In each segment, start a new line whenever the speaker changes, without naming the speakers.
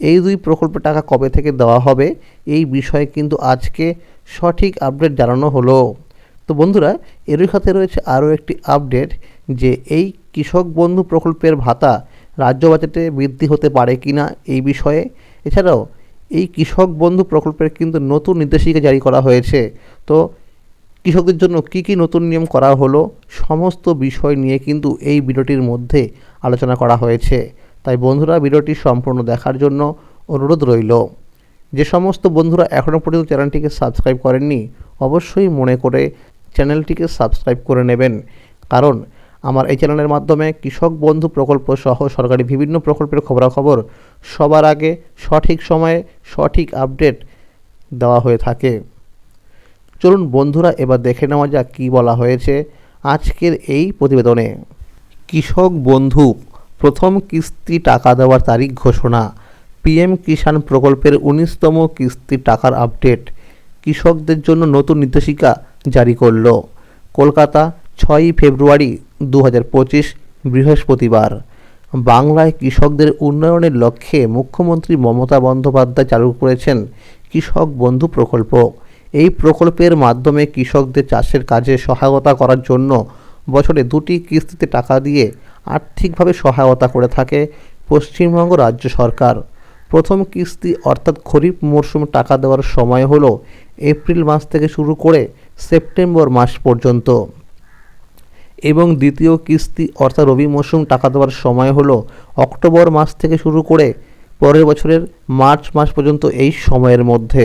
এই দুই প্রকল্পের টাকা কবে থেকে দেওয়া হবে এই বিষয়ে কিন্তু আজকে সঠিক আপডেট জানানো হলো। তো বন্ধুরা, এরই সাথে রয়েছে আরও একটি আপডেট যে এই কৃষক বন্ধু প্রকল্পের ভাতা রাজ্য বাজেটে বৃদ্ধি হতে পারে কি না এই বিষয়ে। এছাড়াও, এই কৃষক বন্ধু প্রকল্পের কিন্তু নতুন নির্দেশিকা জারি করা হয়েছে। তো কৃষকদের জন্য কি কি নতুন নিয়ম করা হলো, সমস্ত বিষয় নিয়ে কিন্তু এই ভিডিওটির মধ্যে আলোচনা করা হয়েছে। তাই বন্ধুরা ভিডিওটি সম্পূর্ণ দেখার জন্য অনুরোধ রইল। যে সমস্ত বন্ধুরা এখনও পর্যন্ত চ্যানেলটিকে সাবস্ক্রাইব করেননি, অবশ্যই মনে করে চ্যানেলটিকে সাবস্ক্রাইব করে নেবেন। কারণ আমার এই চ্যানেলের মাধ্যমে কৃষক বন্ধু প্রকল্প সহ সরকারি বিভিন্ন প্রকল্পের খবরাখবর সবার আগে সঠিক সময়ে সঠিক আপডেট দেওয়া হয়ে থাকে। চলুন বন্ধুরা এবার দেখে নেওয়া যাক কী বলা হয়েছে আজকের এই প্রতিবেদনে। কৃষক বন্ধু প্রথম কিস্তি টাকা দেওয়ার তারিখ ঘোষণা। পিএম কিষাণ প্রকল্পের উনিশতম কিস্তি টাকার আপডেট। কৃষকদের জন্য নতুন নির্দেশিকা জারি করল। কলকাতা, ছয়ই ফেব্রুয়ারি দু পঁচিশ, বৃহস্পতিবার। বাংলায় কৃষকদের উন্নয়নের লক্ষ্যে মুখ্যমন্ত্রী মমতা বন্দ্যোপাধ্যায় চালু করেছেন কৃষক বন্ধু প্রকল্প। এই প্রকল্পের মাধ্যমে কৃষকদের চাষের কাজে সহায়তা করার জন্য বছরে দুটি কিস্তিতে টাকা দিয়ে আর্থিকভাবে সহায়তা করে থাকে পশ্চিমবঙ্গ রাজ্য সরকার। প্রথম কিস্তি অর্থাৎ খরিফ মরশুম টাকা দেওয়ার সময় হলো এপ্রিল মাস থেকে শুরু করে সেপ্টেম্বর মাস পর্যন্ত। এবং দ্বিতীয় কিস্তি অর্থাৎ রবি মরশুম টাকা দেওয়ার সময় হলো অক্টোবর মাস থেকে শুরু করে পরের বছরের মার্চ মাস পর্যন্ত এই সময়ের মধ্যে।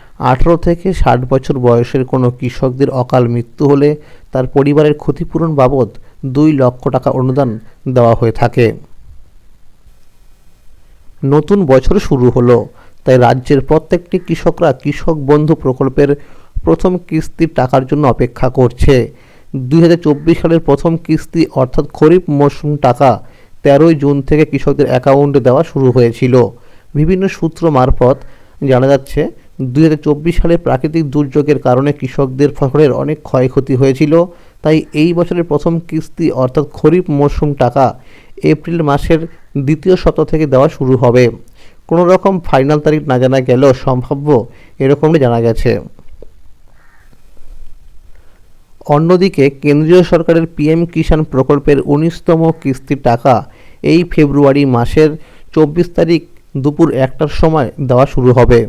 আঠেরো থেকে ষাট বছর বয়সের কোনো কৃষকদের অকাল মৃত্যু হলে তার পরিবারের ক্ষতিপূরণ বাবদ দুই লক্ষ টাকা অনুদান দেওয়া হয়ে থাকে। নতুন বছর শুরু হলো, তাই রাজ্যের প্রত্যেকটি কৃষকরা কৃষক বন্ধু প্রকল্পের প্রথম কিস্তির টাকার জন্য অপেক্ষা করছে। দুই হাজার চব্বিশ সালের প্রথম কিস্তি অর্থাৎ খরিফ মরশুম টাকা তেরোই জুন থেকে কৃষকদের অ্যাকাউন্টে দেওয়া শুরু হয়েছিল। বিভিন্ন সূত্র মারফত জানা যাচ্ছে দুই হাজার চব্বিশ সালে প্রাকৃতিক দুর্যোগের কারণে কৃষকদের ফসলের অনেক ক্ষয়ক্ষতি হয়েছিল। তাই এই বছরের প্রথম কিস্তি অর্থাৎ খরিফ মরশুম টাকা এপ্রিল মাসের দ্বিতীয় সপ্তাহ থেকে দেওয়া শুরু হবে। কোনো রকম ফাইনাল তারিখ না জানা গেলেও সম্ভাব্য এরকমই জানা গেছে। অন্যদিকে কেন্দ্রীয় সরকারের পিএম কিষাণ প্রকল্পের উনিশতম কিস্তির টাকা এই ফেব্রুয়ারি মাসের চব্বিশ তারিখ দুপুর একটার সময় দেওয়া শুরু হবে।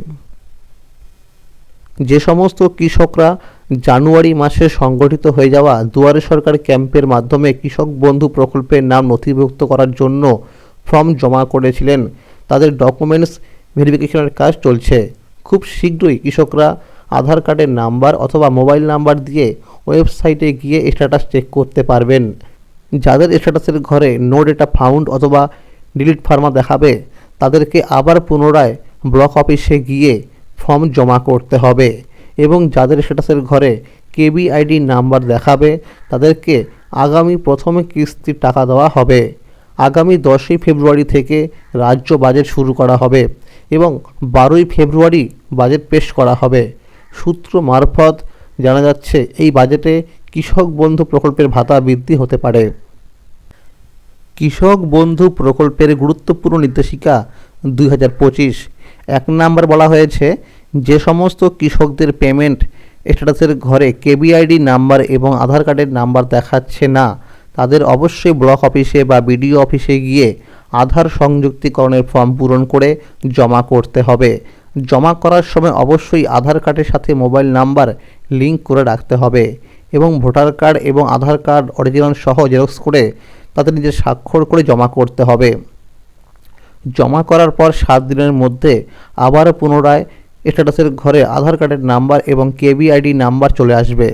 যে সমস্ত কৃষকরা জানুয়ারি মাসে সংগঠিত হয়ে যাওয়া দুয়ারে সরকার ক্যাম্পের মাধ্যমে কৃষক বন্ধু প্রকল্পের নাম নথিভুক্ত করার জন্য ফর্ম জমা করেছিলেন। তাদের ডকুমেন্টস ভেরিফিকেশনের কাজ চলছে। খুব শীঘ্রই কৃষকরা আধার কার্ডের নাম্বার অথবা মোবাইল নাম্বার দিয়ে ওয়েবসাইটে গিয়ে স্ট্যাটাস চেক করতে পারবেন। যাদের স্ট্যাটাসের ঘরে নো ডেটা ফাউন্ড অথবা ডিলিট ফার্মা দেখাবে, তাদেরকে আবার পুনরায় ব্লক অফিসে গিয়ে ফর্ম জমা করতে হবে এবং যাদের স্ট্যাটাসের ঘরে কেবি আইডি নাম্বার দেখাবে, তাদেরকে আগামী প্রথমে কিস্তির টাকা দেওয়া হবে। আগামী দশই ফেব্রুয়ারি থেকে রাজ্য বাজেট শুরু করা হবে এবং বারোই ফেব্রুয়ারি বাজেট পেশ করা হবে। সূত্র মারফত জানা যাচ্ছে, এই বাজেটে কৃষক বন্ধু প্রকল্পের ভাতা বৃদ্ধি হতে পারে। কৃষক বন্ধু প্রকল্পের গুরুত্বপূর্ণ নির্দেশিকা দুই হাজার পঁচিশ। এক নাম্বার বলা হয়েছে, যে সমস্ত কৃষকদের পেমেন্ট স্ট্যাটাসের ঘরে কেবিআইডি নাম্বার এবং আধার কার্ডের নাম্বার দেখাচ্ছে না, তাদের অবশ্যই ব্লক অফিসে বা বিডিও অফিসে গিয়ে আধার সংযুক্তিকরণের ফর্ম পূরণ করে জমা করতে হবে। জমা করার সময় অবশ্যই আধার কার্ডের সাথে মোবাইল নাম্বার লিঙ্ক করে রাখতে হবে এবং ভোটার কার্ড এবং আধার কার্ড অরিজিনাল সহ জেরক্স করে তাদের নিজের স্বাক্ষর করে জমা করতে হবে। জমা করার পর সাত দিনের মধ্যে আবার পুনরায় স্ট্যাটাসের ঘরে আধার কার্ডের নাম্বার এবং কেবিআইডি নাম্বার চলে আসবে।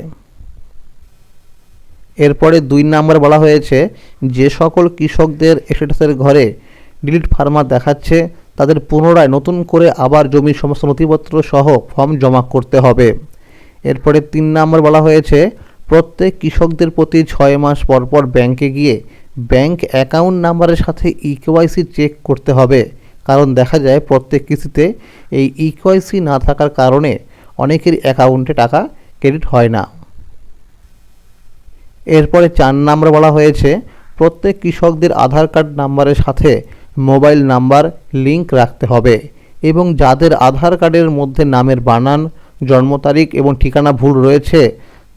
এরপরে দুই নাম্বার বলা হয়েছে, যে সকল কৃষকদের স্ট্যাটাসের ঘরে ডিলিট ফার্মার দেখাচ্ছে, তাদের পুনরায় নতুন করে আবার জমির সমস্ত নথিপত্র সহ ফর্ম জমা করতে হবে। এরপরে তিন নাম্বার বলা হয়েছে, প্রত্যেক কৃষকদের প্রতি ছয় মাস পর পর ব্যাংকে গিয়ে ব্যাংক অ্যাকাউন্ট নাম্বারের সাথে ইকেওয়াইসি চেক করতে হবে। কারণ দেখা যায় প্রত্যেক কিস্তিতে এই ইকেওয়াইসি না থাকার কারণে অনেকের অ্যাকাউন্টে টাকা ক্রেডিট হয় না। এরপরে চার নাম্বার বলা হয়েছে, প্রত্যেক কৃষকদের আধার কার্ড নাম্বারের সাথে মোবাইল নাম্বার লিংক রাখতে হবে এবং যাদের আধার কার্ডের মধ্যে নামের বানান, জন্ম তারিখ এবং ঠিকানা ভুল রয়েছে,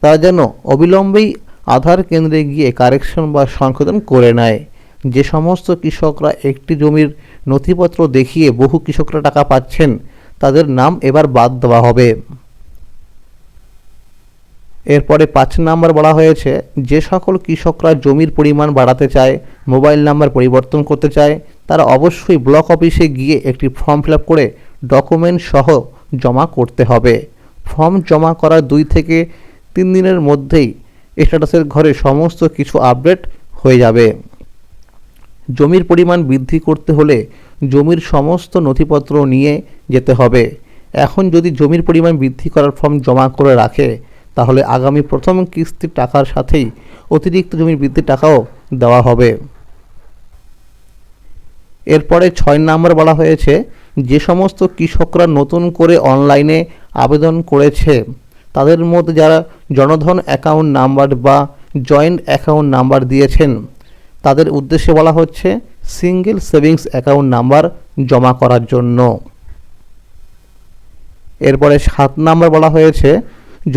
তারা যেন অবিলম্বেই আধার কেন্দ্রে গিয়ে কারেকশন বা সংশোধন করে নেয়। যে সমস্ত কৃষকরা একটি জমির নথিপত্র দেখিয়ে বহু কৃষকরা টাকা পাচ্ছেন, তাদের নাম এবার বাদ দেওয়া হবে। এরপরে পাঁচ নাম্বার বলা হয়েছে, যে সকল কৃষকরা জমির পরিমাণ বাড়াতে চায়, মোবাইল নাম্বার পরিবর্তন করতে চায়, তারা অবশ্যই ব্লক অফিসে গিয়ে একটি ফর্ম ফিল করে ডকুমেন্ট সহ জমা করতে হবে। ফর্ম জমা করার দুই থেকে তিন দিনের মধ্যেই স্ট্যাটাসের ঘরে সমস্ত কিছু আপডেট হয়ে যাবে। জমির পরিমাণ বৃদ্ধি করতে হলে জমির সমস্ত নথিপত্র নিয়ে যেতে হবে। এখন যদি জমির পরিমাণ বৃদ্ধি করার ফর্ম জমা করে রাখে, তাহলে আগামী প্রথম কিস্তির টাকার সাথেই অতিরিক্ত জমির বৃদ্ধির টাকাও দেওয়া হবে। এরপরে ছয় নম্বর বলা হয়েছে, যে সমস্ত কৃষকরা নতুন করে অনলাইনে আবেদন করেছে, তাদের মধ্যে যারা জনধন অ্যাকাউন্ট নাম্বার বা জয়েন্ট অ্যাকাউন্ট নাম্বার দিয়েছেন। তাদের উদ্দেশ্যে বলা হচ্ছে সিঙ্গেল সেভিংস অ্যাকাউন্ট নাম্বার জমা করার জন্য। এরপরে সাত নাম্বার বলা হয়েছে,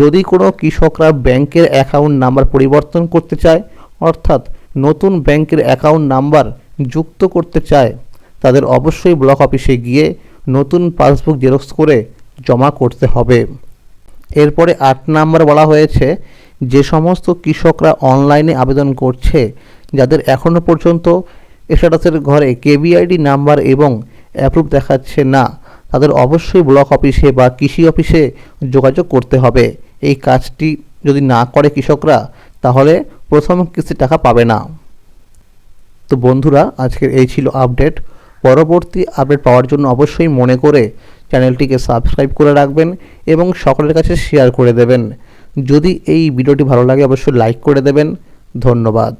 যদি কোনো কৃষকরা ব্যাংকের অ্যাকাউন্ট নাম্বার পরিবর্তন করতে চায়, অর্থাৎ নতুন ব্যাংকের অ্যাকাউন্ট নাম্বার যুক্ত করতে চায়, তাদের অবশ্যই ব্লক অফিসে গিয়ে নতুন পাসবুক জেরক্স করে জমা করতে হবে। এরপরে আট নাম্বার বলা হয়েছে, যে সমস্ত কৃষকরা অনলাইনে আবেদন করছে, যাদের এখনও পর্যন্ত স্ট্যাটাসের ঘরে কেবিআইডি নাম্বার এবং অ্যাপ্রুভ দেখাচ্ছে না, তাদের অবশ্যই ব্লক অফিসে বা কৃষি অফিসে যোগাযোগ করতে হবে। এই কাজটি যদি না করে কৃষকরা, তাহলে প্রথম কিস্তির টাকা পাবে না। তো বন্ধুরা, আজকের এই ছিল আপডেট পরবর্তী আপডেট পাওয়ার জন্য অবশ্যই মনে করে চ্যানেলটিকে সাবস্ক্রাইব করে রাখবেন এবং সকলের কাছে শেয়ার করে দেবেন। যদি এই ভিডিওটি ভালো লাগে, অবশ্যই লাইক করে দেবেন। ধন্যবাদ।